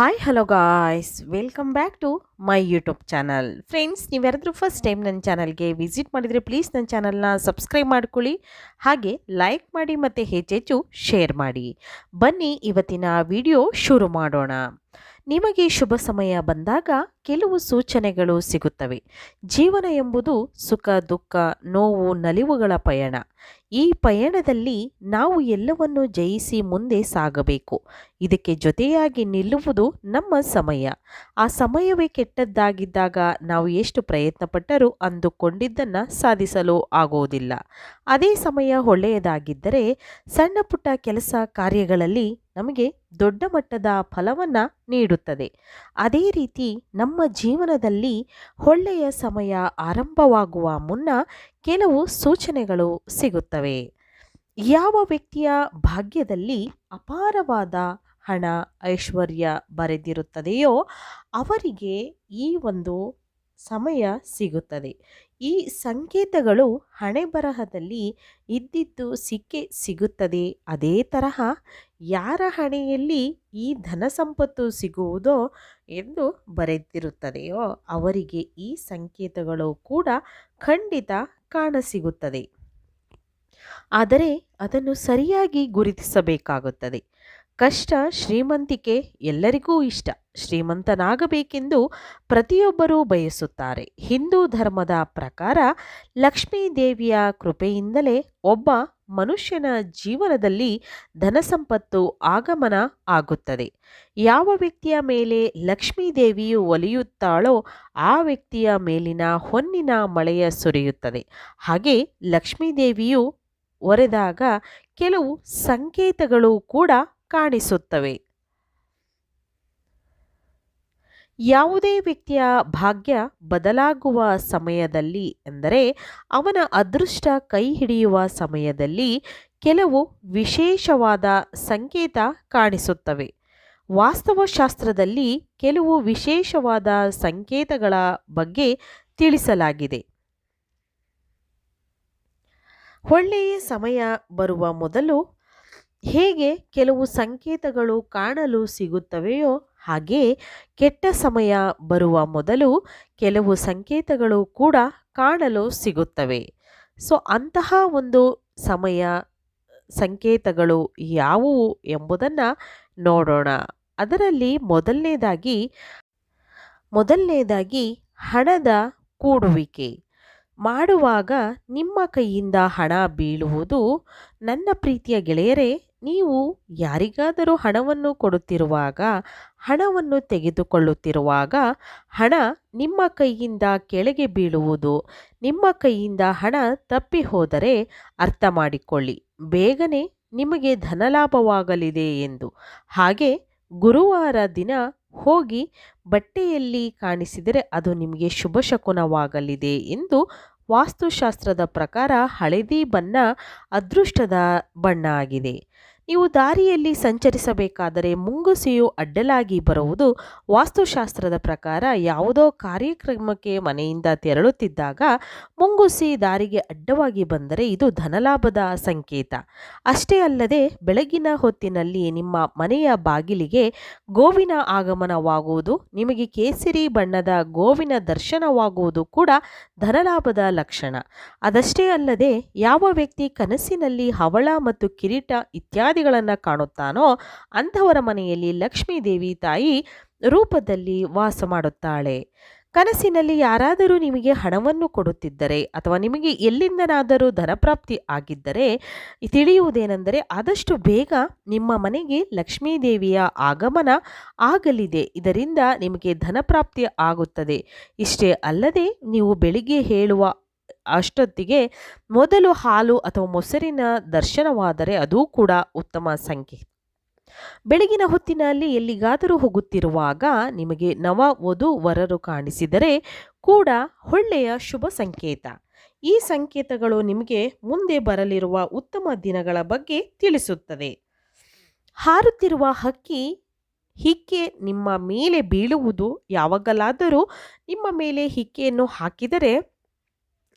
Hi hello guys welcome back to my YouTube channel friends ನೀವ್ಯಾರಾದ್ರೂ first time ನನ್ನ ಚಾನಲ್ಗೆ visit ಮಾಡಿದರೆ please ನನ್ನ ಚಾನಲ್ನ ಸಬ್ಸ್ಕ್ರೈಬ್ ಮಾಡ್ಕೊಳ್ಳಿ. ಹಾಗೆ ಲೈಕ್ ಮಾಡಿ ಮತ್ತು ಹೆಚ್ಚೆಚ್ಚು ಶೇರ್ ಮಾಡಿ. ಬನ್ನಿ, ಇವತ್ತಿನ ವಿಡಿಯೋ ಶುರು ಮಾಡೋಣ. ನಿಮಗೆ ಶುಭ ಸಮಯ ಬಂದಾಗ ಕೆಲವು ಸೂಚನೆಗಳು ಸಿಗುತ್ತವೆ. ಜೀವನ ಎಂಬುದು ಸುಖ, ದುಃಖ, ನೋವು, ನಲಿವುಗಳ ಪಯಣ. ಈ ಪಯಣದಲ್ಲಿ ನಾವು ಎಲ್ಲವನ್ನು ಜಯಿಸಿ ಮುಂದೆ ಸಾಗಬೇಕು. ಇದಕ್ಕೆ ಜೊತೆಯಾಗಿ ನಿಲ್ಲುವುದು ನಮ್ಮ ಸಮಯ. ಆ ಸಮಯವೇ ಕೆಟ್ಟದ್ದಾಗಿದ್ದಾಗ ನಾವು ಎಷ್ಟು ಪ್ರಯತ್ನಪಟ್ಟರೂ ಅಂದುಕೊಂಡಿದ್ದನ್ನು ಸಾಧಿಸಲು ಆಗುವುದಿಲ್ಲ ಅದೇ ಸಮಯ ಒಳ್ಳೆಯದಾಗಿದ್ದರೆ ಸಣ್ಣ ಪುಟ್ಟ ಕೆಲಸ ಕಾರ್ಯಗಳಲ್ಲಿ ನಮಗೆ ದೊಡ್ಡ ಮಟ್ಟದ ಫಲವನ್ನು ನೀಡುತ್ತದೆ. ಅದೇ ರೀತಿ ನಮ್ಮ ಜೀವನದಲ್ಲಿ ಒಳ್ಳೆಯ ಸಮಯ ಆರಂಭವಾಗುವ ಮುನ್ನ ಕೆಲವು ಸೂಚನೆಗಳು ಸಿಗುತ್ತವೆ. ಯಾವ ವ್ಯಕ್ತಿಯ ಭಾಗ್ಯದಲ್ಲಿ ಅಪಾರವಾದ ಹಣ, ಐಶ್ವರ್ಯ ಬರೆದಿರುತ್ತದೆಯೋ ಅವರಿಗೆ ಈ ಒಂದು ಸಮಯ ಸಿಗುತ್ತದೆ. ಈ ಸಂಕೇತಗಳು ಹಣೆ ಬರಹದಲ್ಲಿ ಇದ್ದಿದ್ದು ಸಿಕ್ಕೇ ಸಿಗುತ್ತದೆ. ಅದೇ ತರಹ ಯಾರ ಹಣೆಯಲ್ಲಿ ಈ ಧನ ಸಂಪತ್ತು ಸಿಗುವುದೋ ಎಂದು ಬರೆದಿರುತ್ತದೆಯೋ ಅವರಿಗೆ ಈ ಸಂಕೇತಗಳು ಕೂಡ ಖಂಡಿತ ಕಾಣಸಿಗುತ್ತದೆ. ಆದರೆ ಅದನ್ನು ಸರಿಯಾಗಿ ಗುರುತಿಸಬೇಕಾಗುತ್ತದೆ. ಕಷ್ಟ ಶ್ರೀಮಂತಿಕೆ ಎಲ್ಲರಿಗೂ ಇಷ್ಟ. ಶ್ರೀಮಂತನಾಗಬೇಕೆಂದು ಪ್ರತಿಯೊಬ್ಬರೂ ಬಯಸುತ್ತಾರೆ. ಹಿಂದೂ ಧರ್ಮದ ಪ್ರಕಾರ ಲಕ್ಷ್ಮೀ ದೇವಿಯ ಕೃಪೆಯಿಂದಲೇ ಒಬ್ಬ ಮನುಷ್ಯನ ಜೀವನದಲ್ಲಿ ಧನಸಂಪತ್ತು, ಆಗಮನ ಆಗುತ್ತದೆ. ಯಾವ ವ್ಯಕ್ತಿಯ ಮೇಲೆ ಲಕ್ಷ್ಮೀ ದೇವಿಯು ಒಲಿಯುತ್ತಾಳೋ ಆ ವ್ಯಕ್ತಿಯ ಮೇಲಿನ ಹೊನ್ನಿನ ಮಳೆಯ ಸುರಿಯುತ್ತದೆ. ಹಾಗೆ ಲಕ್ಷ್ಮೀ ದೇವಿಯು ಒರೆದಾಗ ಕೆಲವು ಸಂಕೇತಗಳು ಕೂಡ ಕಾಣಿಸುತ್ತವೆ. ಯಾವುದೇ ವ್ಯಕ್ತಿಯ ಭಾಗ್ಯ ಬದಲಾಗುವ ಸಮಯದಲ್ಲಿ ಎಂದರೆ ಅವನ ಅದೃಷ್ಟ ಕೈ ಹಿಡಿಯುವ ಸಮಯದಲ್ಲಿ ಕೆಲವು ವಿಶೇಷವಾದ ಸಂಕೇತ ಕಾಣಿಸುತ್ತವೆ. ವಾಸ್ತವಶಾಸ್ತ್ರದಲ್ಲಿ ಕೆಲವು ವಿಶೇಷವಾದ ಸಂಕೇತಗಳ ಬಗ್ಗೆ ತಿಳಿಸಲಾಗಿದೆ. ಒಳ್ಳೆಯ ಸಮಯ ಬರುವ ಮೊದಲು ಹೇಗೆ ಕೆಲವು ಸಂಕೇತಗಳು ಕಾಣಲು ಸಿಗುತ್ತವೆಯೋ ಹಾಗೆ ಕೆಟ್ಟ ಸಮಯ ಬರುವ ಮೊದಲು ಕೆಲವು ಸಂಕೇತಗಳು ಕೂಡ ಕಾಣಲು ಸಿಗುತ್ತವೆ. ಸೊ, ಅಂತಹ ಒಂದು ಸಮಯ ಸಂಕೇತಗಳು ಯಾವುವು ಎಂಬುದನ್ನು ನೋಡೋಣ. ಅದರಲ್ಲಿ ಮೊದಲನೇದಾಗಿ ಮೊದಲನೇದಾಗಿ ಹಣದ ಕೂಡುವಿಕೆ. ಮಾಡುವಾಗ ನಿಮ್ಮ ಕೈಯಿಂದ ಹಣ ಬೀಳುವುದು ನನ್ನ ಪ್ರೀತಿಯ ಗೆಳೆಯರೇ, ನೀವು ಯಾರಿಗಾದರೂ ಹಣವನ್ನು ಕೊಡುತ್ತಿರುವಾಗ, ಹಣವನ್ನು ತೆಗೆದುಕೊಳ್ಳುತ್ತಿರುವಾಗ ಹಣ ನಿಮ್ಮ ಕೈಯಿಂದ ಕೆಳಗೆ ಬೀಳುವುದು, ನಿಮ್ಮ ಕೈಯಿಂದ ಹಣ ತಪ್ಪಿ ಹೋದರೆ ಅರ್ಥ ಮಾಡಿಕೊಳ್ಳಿ. ಬೇಗನೆ ನಿಮಗೆ ಧನಲಾಭವಾಗಲಿದೆ ಎಂದು. ಹಾಗೆ ಗುರುವಾರ ದಿನ ಹೋಗಿ ಬಟ್ಟೆಯಲ್ಲಿ ಕಾಣಿಸಿದರೆ ಅದು ನಿಮಗೆ ಶುಭ ಶಕುನವಾಗಲಿದೆ ಎಂದು ವಾಸ್ತುಶಾಸ್ತ್ರದ ಪ್ರಕಾರ ಹಳದಿ ಬಣ್ಣ ಅದೃಷ್ಟದ ಬಣ್ಣ ಆಗಿದೆ. ನೀವು ದಾರಿಯಲ್ಲಿ ಸಂಚರಿಸಬೇಕಾದರೆ ಮುಂಗುಸಿಯು ಅಡ್ಡಲಾಗಿ ಬರುವುದು ವಾಸ್ತುಶಾಸ್ತ್ರದ ಪ್ರಕಾರ ಯಾವುದೋ ಕಾರ್ಯಕ್ರಮಕ್ಕೆ ಮನೆಯಿಂದ ತೆರಳುತ್ತಿದ್ದಾಗ ಮುಂಗುಸಿ ದಾರಿಗೆ ಅಡ್ಡವಾಗಿ ಬಂದರೆ ಇದು ಧನಲಾಭದ ಸಂಕೇತ. ಅಷ್ಟೇ ಅಲ್ಲದೆ ಬೆಳಗಿನ ಹೊತ್ತಿನಲ್ಲಿ ನಿಮ್ಮ ಮನೆಯ ಬಾಗಿಲಿಗೆ ಗೋವಿನ ಆಗಮನವಾಗುವುದು, ನಿಮಗೆ ಕೇಸರಿ ಬಣ್ಣದ ಗೋವಿನ ದರ್ಶನವಾಗುವುದು ಕೂಡ ಧನಲಾಭದ ಲಕ್ಷಣ. ಅದಷ್ಟೇ ಅಲ್ಲದೆ ಯಾವ ವ್ಯಕ್ತಿ ಕನಸಿನಲ್ಲಿ ಹವಳ ಮತ್ತು ಕಿರೀಟ ಇತ್ಯಾದಿಗಳನ್ನು ಕಾಣುತ್ತಾನೋ ಅಂಥವರ ಮನೆಯಲ್ಲಿ ಲಕ್ಷ್ಮೀದೇವಿ ತಾಯಿ ರೂಪದಲ್ಲಿ ವಾಸ ಮಾಡುತ್ತಾಳೆ. ಕನಸಿನಲ್ಲಿ ಯಾರಾದರೂ ನಿಮಗೆ ಹಣವನ್ನು ಕೊಡುತ್ತಿದ್ದರೆ ಅಥವಾ ನಿಮಗೆ ಎಲ್ಲಿಂದನಾದರೂ ಧನಪ್ರಾಪ್ತಿ ಆಗಿದ್ದರೆ ತಿಳಿಯುವುದೇನೆಂದರೆ ಆದಷ್ಟು ಬೇಗ ನಿಮ್ಮ ಮನೆಗೆ ಲಕ್ಷ್ಮೀದೇವಿಯ ಆಗಮನ ಆಗಲಿದೆ. ಇದರಿಂದ ನಿಮಗೆ ಧನಪ್ರಾಪ್ತಿ ಆಗುತ್ತದೆ. ಇಷ್ಟೇ ಅಲ್ಲದೆ ನೀವು ಬೆಳಿಗ್ಗೆ ಹೇಳುವ ಅಷ್ಟೊತ್ತಿಗೆ ಮೊದಲು ಹಾಲು ಅಥವಾ ಮೊಸರಿನ ದರ್ಶನವಾದರೆ ಅದೂ ಕೂಡ ಉತ್ತಮ ಸಂಕೇತ ಬೆಳಗಿನ ಹೊತ್ತಿನಲ್ಲಿ ಎಲ್ಲಿಗಾದರೂ ಹೋಗುತ್ತಿರುವಾಗ ನಿಮಗೆ ನವ ವಧು ವರರು ಕಾಣಿಸಿದರೆ ಕೂಡ ಒಳ್ಳೆಯ ಶುಭ ಸಂಕೇತ. ಈ ಸಂಕೇತಗಳು ನಿಮಗೆ ಮುಂದೆ ಬರಲಿರುವ ಉತ್ತಮ ದಿನಗಳ ಬಗ್ಗೆ ತಿಳಿಸುತ್ತದೆ. ಹಾರುತ್ತಿರುವ ಹಕ್ಕಿ, ಹಿಕ್ಕೆ ನಿಮ್ಮ ಮೇಲೆ ಬೀಳುವುದು ಯಾವಾಗಲಾದರೂ ನಿಮ್ಮ ಮೇಲೆ ಹಿಕ್ಕೆಯನ್ನು ಹಾಕಿದರೆ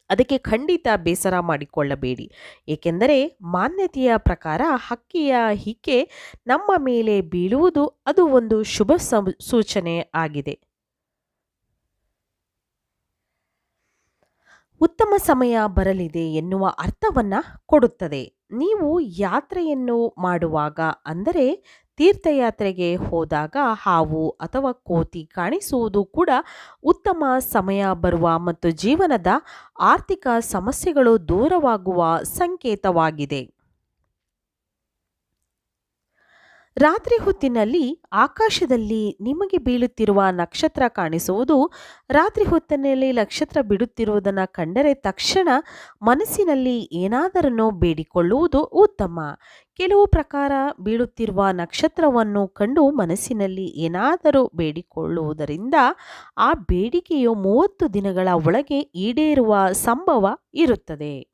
ಅದಕ್ಕೆ ಖಂಡಿತ ಬೇಸರ ಮಾಡಿಕೊಳ್ಳಬೇಡಿ. ಏಕೆಂದರೆ ಮಾನ್ಯತೆಯ ಪ್ರಕಾರ ಹಕ್ಕಿಯ ಹಿಕ್ಕೆ ನಮ್ಮ ಮೇಲೆ ಬೀಳುವುದು ಅದು ಒಂದು ಶುಭ ಸೂಚನೆ ಆಗಿದೆ. ಉತ್ತಮ ಸಮಯ ಬರಲಿದೆ ಎನ್ನುವ ಅರ್ಥವನ್ನು ಕೊಡುತ್ತದೆ. ನೀವು ಯಾತ್ರೆಯನ್ನು ಮಾಡುವಾಗ ಅಂದರೆ ತೀರ್ಥಯಾತ್ರೆಗೆ ಹೋದಾಗ ಹಾವು ಅಥವಾ ಕೋತಿ ಕಾಣಿಸುವುದು ಕೂಡ ಉತ್ತಮ ಸಮಯ ಬರುವ ಮತ್ತು ಜೀವನದ ಆರ್ಥಿಕ ಸಮಸ್ಯೆಗಳು ದೂರವಾಗುವ ಸಂಕೇತವಾಗಿದೆ. ರಾತ್ರಿ ಹೊತ್ತಿನಲ್ಲಿ ಆಕಾಶದಲ್ಲಿ ನಿಮಗೆ ಬೀಳುತ್ತಿರುವ ನಕ್ಷತ್ರ ಕಾಣಿಸುವುದು, ರಾತ್ರಿ ಹೊತ್ತಿನಲ್ಲಿ ನಕ್ಷತ್ರ ಬಿಡುತ್ತಿರುವುದನ್ನು ಕಂಡರೆ ತಕ್ಷಣ ಮನಸ್ಸಿನಲ್ಲಿ ಏನಾದರನ್ನು ಬೇಡಿಕೊಳ್ಳುವುದು ಉತ್ತಮ. ಕೆಲವು ಪ್ರಕಾರ ಬೀಳುತ್ತಿರುವ ನಕ್ಷತ್ರವನ್ನು ಕಂಡು ಮನಸ್ಸಿನಲ್ಲಿ ಏನಾದರೂ ಬೇಡಿಕೊಳ್ಳುವುದರಿಂದ ಆ ಬೇಡಿಕೆಯು ಮೂವತ್ತು ದಿನಗಳ ಒಳಗೆ ಈಡೇರುವ ಸಂಭವ ಇರುತ್ತದೆ.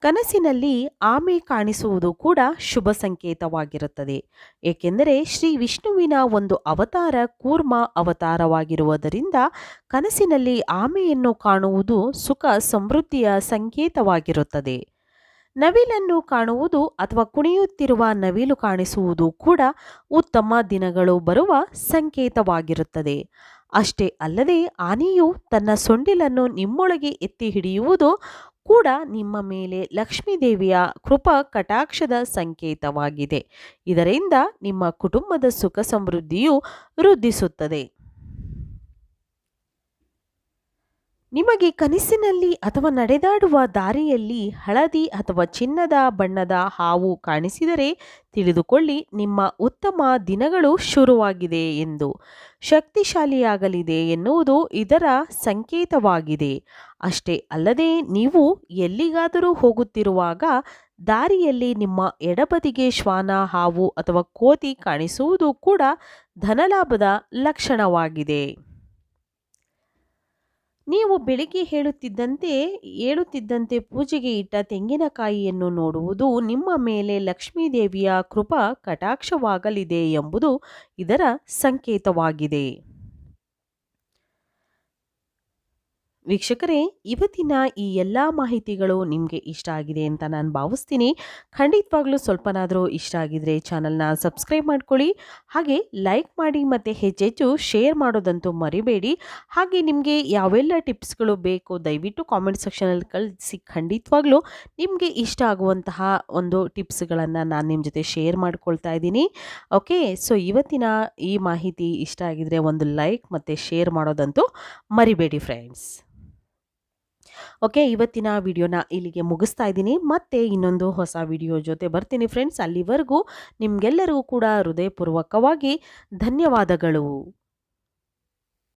ಕನಸಿನಲ್ಲಿ ಆಮೆ ಕಾಣಿಸುವುದು ಕೂಡ ಶುಭ ಸಂಕೇತವಾಗಿರುತ್ತದೆ. ಏಕೆಂದರೆ ಶ್ರೀ ವಿಷ್ಣುವಿನ ಒಂದು ಅವತಾರ ಕೂರ್ಮ ಅವತಾರವಾಗಿರುವುದರಿಂದ ಕನಸಿನಲ್ಲಿ ಆಮೆಯನ್ನು ಕಾಣುವುದು ಸುಖ ಸಮೃದ್ಧಿಯ ಸಂಕೇತವಾಗಿರುತ್ತದೆ. ನವಿಲನ್ನು ಕಾಣುವುದು ಅಥವಾ ಕುಣಿಯುತ್ತಿರುವ ನವಿಲು ಕಾಣಿಸುವುದು ಕೂಡ ಉತ್ತಮ ದಿನಗಳು ಬರುವ ಸಂಕೇತವಾಗಿರುತ್ತದೆ. ಅಷ್ಟೇ ಅಲ್ಲದೆ ಆನೆಯು ತನ್ನ ಸೊಂಡಿಲನ್ನು ನಿಮ್ಮೊಳಗೆ ಎತ್ತಿ ಹಿಡಿಯುವುದು ಕೂಡ ನಿಮ್ಮ ಮೇಲೆ ಲಕ್ಷ್ಮೀದೇವಿಯ ಕೃಪಾ ಕಟಾಕ್ಷದ ಸಂಕೇತವಾಗಿದೆ. ಇದರಿಂದ ನಿಮ್ಮ ಕುಟುಂಬದ ಸುಖ ಸಮೃದ್ಧಿಯು ವೃದ್ಧಿಸುತ್ತದೆ. ನಿಮಗೆ ಕನಸಿನಲ್ಲಿ ಅಥವಾ ನಡೆದಾಡುವ ದಾರಿಯಲ್ಲಿ ಹಳದಿ ಅಥವಾ ಚಿನ್ನದ ಬಣ್ಣದ ಹಾವು ಕಾಣಿಸಿದರೆ ತಿಳಿದುಕೊಳ್ಳಿ, ನಿಮ್ಮ ಉತ್ತಮ ದಿನಗಳು ಶುರುವಾಗಿದೆ ಎಂದು. ಶಕ್ತಿಶಾಲಿಯಾಗಲಿದೆ ಎನ್ನುವುದು ಇದರ ಸಂಕೇತವಾಗಿದೆ. ಅಷ್ಟೇ ಅಲ್ಲದೆ ನೀವು ಎಲ್ಲಿಗಾದರೂ ಹೋಗುತ್ತಿರುವಾಗ ದಾರಿಯಲ್ಲಿ ನಿಮ್ಮ ಎಡಬದಿಗೆ ಶ್ವಾನ, ಹಾವು ಅಥವಾ ಕೋತಿ ಕಾಣಿಸುವುದು ಕೂಡ ಧನಲಾಭದ ಲಕ್ಷಣವಾಗಿದೆ. ನೀವು ಬೆಳಿಗ್ಗೆ ಹೇಳುತ್ತಿದ್ದಂತೆ ಹೇಳುತ್ತಿದ್ದಂತೆ ಪೂಜೆಗೆ ಇಟ್ಟ ತೆಂಗಿನಕಾಯಿಯನ್ನು ನೋಡುವುದು ನಿಮ್ಮ ಮೇಲೆ ಲಕ್ಷ್ಮೀದೇವಿಯ ಕೃಪಾ ಕಟಾಕ್ಷವಾಗಲಿದೆ ಎಂಬುದು ಇದರ ಸಂಕೇತವಾಗಿದೆ. ವೀಕ್ಷಕರೇ, ಇವತ್ತಿನ ಈ ಎಲ್ಲ ಮಾಹಿತಿಗಳು ನಿಮಗೆ ಇಷ್ಟ ಆಗಿದೆ ಅಂತ ನಾನು ಭಾವಿಸ್ತೀನಿ. ಖಂಡಿತವಾಗ್ಲೂ ಸ್ವಲ್ಪನಾದರೂ ಇಷ್ಟ ಆಗಿದ್ರೆ ಚಾನಲ್ನ ಸಬ್ಸ್ಕ್ರೈಬ್ ಮಾಡ್ಕೊಳ್ಳಿ. ಹಾಗೆ ಲೈಕ್ ಮಾಡಿ ಮತ್ತು ಹೆಚ್ಚೆಚ್ಚು ಶೇರ್ ಮಾಡೋದಂತೂ ಮರಿಬೇಡಿ. ಹಾಗೆ ನಿಮಗೆ ಯಾವೆಲ್ಲ ಟಿಪ್ಸ್ಗಳು ಬೇಕು ದಯವಿಟ್ಟು ಕಾಮೆಂಟ್ ಸೆಕ್ಷನಲ್ಲಿ ಕಳಿಸಿ. ಖಂಡಿತವಾಗ್ಲೂ ನಿಮಗೆ ಇಷ್ಟ ಆಗುವಂತಹ ಒಂದು ಟಿಪ್ಸ್ಗಳನ್ನು ನಾನು ನಿಮ್ಮ ಜೊತೆ ಶೇರ್ ಮಾಡ್ಕೊಳ್ತಾ ಇದ್ದೀನಿ. ಓಕೆ, ಸೊ ಇವತ್ತಿನ ಈ ಮಾಹಿತಿ ಇಷ್ಟ ಆಗಿದ್ರೆ ಒಂದು ಲೈಕ್ ಮತ್ತು ಶೇರ್ ಮಾಡೋದಂತೂ ಮರಿಬೇಡಿ ಫ್ರೆಂಡ್ಸ್. ಓಕೆ ಇವತ್ತಿನ ವಿಡಿಯೋನ ಇಲ್ಲಿಗೆ ಮುಗಿಸ್ತಾ ಇದ್ದೀನಿ. ಮತ್ತೆ ಇನ್ನೊಂದು ಹೊಸ ವಿಡಿಯೋ ಜೊತೆ ಬರ್ತೀನಿ ಫ್ರೆಂಡ್ಸ್ ಅಲ್ಲಿವರೆಗೂ ನಿಮಗೆಲ್ಲರಿಗೂ ಕೂಡ ಹೃದಯಪೂರ್ವಕವಾಗಿ ಧನ್ಯವಾದಗಳು.